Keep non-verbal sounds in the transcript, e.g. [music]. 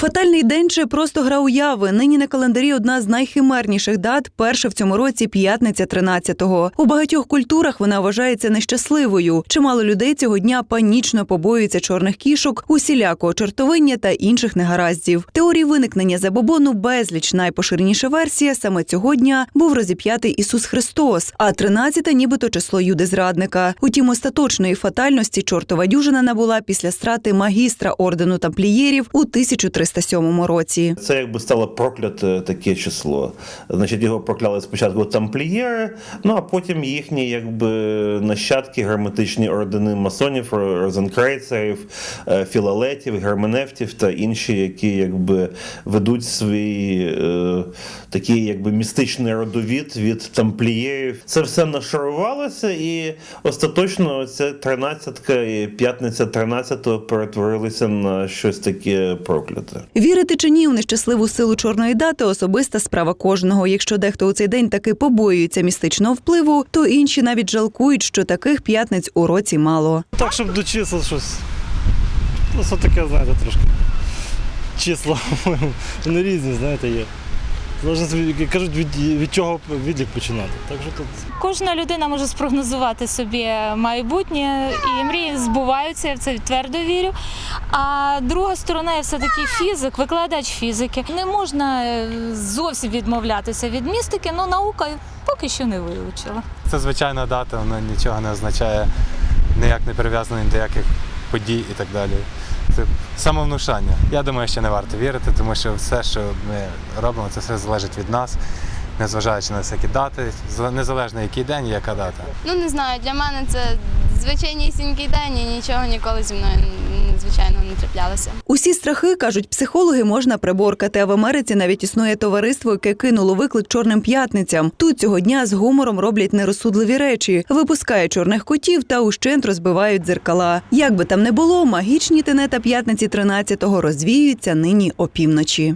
Фатальний день чи просто гра уяви. Нині на календарі одна з найхимерніших дат. Перша в цього році п'ятниця 13-го. У багатьох культурах вона вважається нещасливою. Чимало людей цього дня панічно побоюються чорних кішок, усілякого чортовиння та інших негараздів. Теорії виникнення забобону безліч. Найпоширеніша версія саме цього дня був розіп'ятий Ісус Христос, а 13-те нібито число Юди зрадника. Утім, остаточної фатальності чортова дюжина набула після страти магістра ордену тамплієрів у 1307 році. Це якби стало прокляте таке число. Значить, його прокляли спочатку тамплієри, ну а потім їхні якби нащадки, герметичні ордени масонів, розенкрейцерів, е, філалетів, герменевтів та інші, які якби ведуть свій е, такий якби містичний родовід від тамплієрів. Це все нашарувалося, і остаточно ця тринадцятка і п'ятниця 13-го перетворилися на щось таке прокляте. Вірити чи ні у нещасливу силу чорної дати особиста справа кожного. Якщо дехто у цей день таки побоюється містичного впливу, то інші навіть жалкують, що таких п'ятниць у році мало. Так, щоб до чисел щось. Ну, все таке, знаєте, трошки. Числа [laughs] вони різні, знаєте, є. Кажуть, від, від чого відлік починати. Так що тут Кожна людина може спрогнозувати собі майбутнє, і мрії збуваються, я в це твердо вірю. А друга сторона я все-таки фізик, викладач фізики. Не можна е, зовсім відмовлятися від містики, але наука поки що не вивчила. Це звичайна дата, вона нічого не означає, ніяк не прив'язана ні до яких подій і так далі. Самовнушання. Я думаю, що не варто вірити, тому що все, що ми робимо, це все залежить від нас, незважаючи на всякі дати, незалежно який день і яка дата. Ну не знаю, для мене це звичайнісінький день і нічого ніколи зі мною звичайно не траплялося. Усі страхи кажуть, психологи можна приборкати. А в Америці навіть існує товариство, яке кинуло виклик чорним п'ятницям. Тут цього дня з гумором роблять нерозсудливі речі, випускає чорних котів та ущент розбивають дзеркала. Як би там не було, магічні тенета п'ятниці 13-го розвіюються нині опівночі.